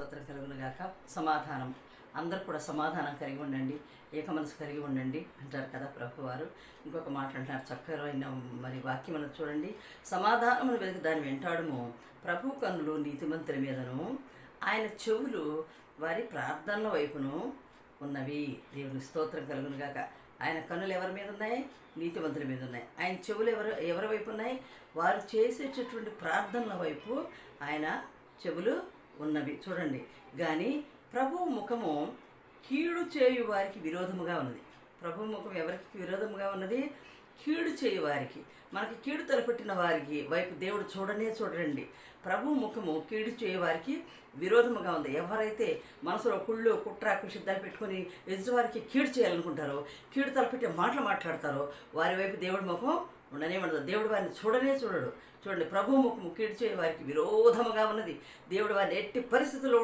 స్తోత్రం కలుగునుగాక సమాధానం. అందరు కూడా సమాధానం కలిగి ఉండండి. ఏక మనసు కలిగి ఉండండి అంటారు కదా ప్రభు వారు ఇంకొక మాట అంటున్నారు చక్కరైన మరి వాక్యం అన్నది చూడండి. సమాధానమును వెతికి దాన్ని వెంటాడము. ప్రభు కన్నులు నీతిమంతుల మీదను. ఆయన చెవులు వారి ప్రార్థనల వైపును ఉన్నవి. దేవుని స్తోత్రం కలుగునుగాక ఆయన కన్నులు ఎవరి మీద ఉన్నాయి? నీతిమంతుల మీద ఉన్నాయి. ఆయన చెవులు ఎవరు ఎవరి వైపు ఉన్నాయి? వారు చేసేటటువంటి ప్రార్థనల వైపు ఆయన చెవులు ఉన్నవి. చూడండి. కానీ ప్రభు ముఖము కీడు చేయు వారికి విరోధముగా ఉన్నది. ప్రభు ముఖం ఎవరికి విరోధముగా ఉన్నది? కీడు చేయు వారికి. మనకి కీడు తలపెట్టిన వారికి వైపు దేవుడు చూడనే చూడండి ప్రభు ముఖము కీడు చేయు వారికి విరోధముగా ఉంది. ఎవరైతే మనసులో కుళ్ళు కుట్ర కుషిద్దాలు పెట్టుకొని ఎదుటివారికి కీడు చేయాలనుకుంటారో కీడు తలపెట్టే మాటలు మాట్లాడతారో వారి వైపు దేవుడి ముఖం ఉండనే ఉండదు. దేవుడు వారిని చూడనే చూడడు. చూడండి ప్రభు ముఖం కీడు వారికి విరోధముగా ఉన్నది. దేవుడు వారిని ఎట్టి పరిస్థితుల్లో